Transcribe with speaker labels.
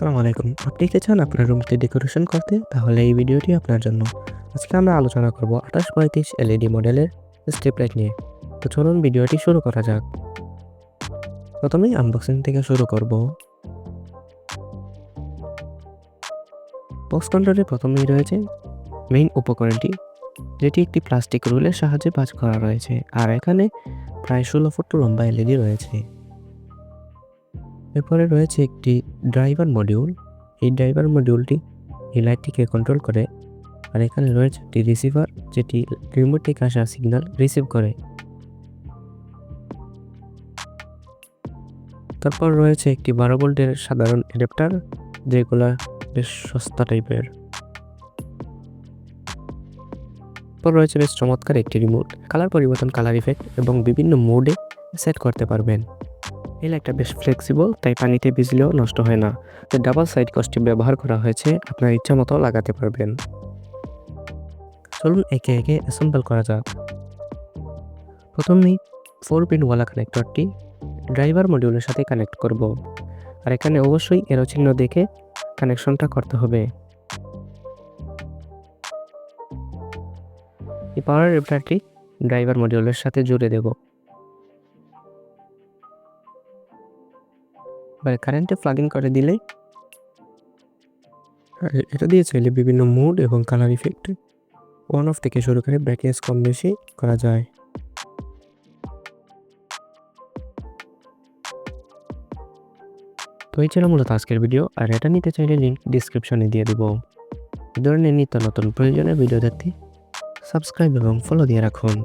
Speaker 1: আসসালামু আলাইকুম। আপনি কি চান আপনার রুমটি ডেকোরেশন করতে? তাহলে এই ভিডিওটি আপনার জন্য। আজকে আমরা আলোচনা করব আঠাশ পঁয়ত্রিশ এলইডি মডেলের স্ট্রিপ লাইট নিয়ে। তো চলুন ভিডিওটি শুরু করা যাক। প্রথমেই আনবক্সিং থেকে শুরু করব। বক্স কন্ট্রোলে প্রথমেই রয়েছে মেইন উপকরণটি, যেটি একটি প্লাস্টিক রুলের সাহায্যে পাঁচ করা রয়েছে। আর এখানে প্রায় ষোলো ফুট লম্বা এলইডি রয়েছে। এরপরে রয়েছে একটি ড্রাইভার মডিউল এই ড্রাইভার মডিউলটি এই লাইটটিকে কন্ট্রোল করে। আর এখানে রয়েছে একটি রিসিভার যেটি রিমোট থেকে আসা সিগন্যাল রিসিভ করে। তারপর রয়েছে একটি বারো ভোল্টের সাধারণ অ্যাডাপ্টার যেগুলা বেশ সস্তা টাইপের তারপর রয়েছে বেশ চমৎকার একটি রিমোট কালার পরিবর্তন কালার ইফেক্ট এবং বিভিন্ন মোডে সেট করতে পারবেন। এই লাইটটা বেশ ফ্লেক্সিবল তাই পানিতে ভিজলেও নষ্ট হয় না। যে ডাবল সাইড কস্টি ব্যবহার করা হয়েছে, আপনার ইচ্ছা মতো লাগাতে পারবেন। চলুন একে একে অ্যাসেম্বল করা যাক। প্রথমেই ফোর পিনওয়ালা কানেক্টরটি ড্রাইভার মডিউলের সাথে কানেক্ট করব। আর এখানে অবশ্যই এরো চিহ্ন দেখে কানেকশনটা করতে হবে। এই পাওয়ার রেপ্টারটি ড্রাইভার মডিউলের সাথে জুড়ে দেব। এবার কারেন্টে প্লাগ ইন করে দিলে এটা দিয়ে চাইলে বিভিন্ন মুড এবং কালার ইফেক্ট অন অফ থেকে শুরু করে ব্রাইটনেস কম বেশি করা যায়। তো এই ছিল মূলত আজকের ভিডিও আর এটা নিতে চাইলে লিঙ্ক ডিসক্রিপশনে দিয়ে দেবো। ধরনের নিত্য নতুন প্রয়োজনীয় ভিডিও দেখতে সাবস্ক্রাইব এবং ফলো দিয়ে রাখুন।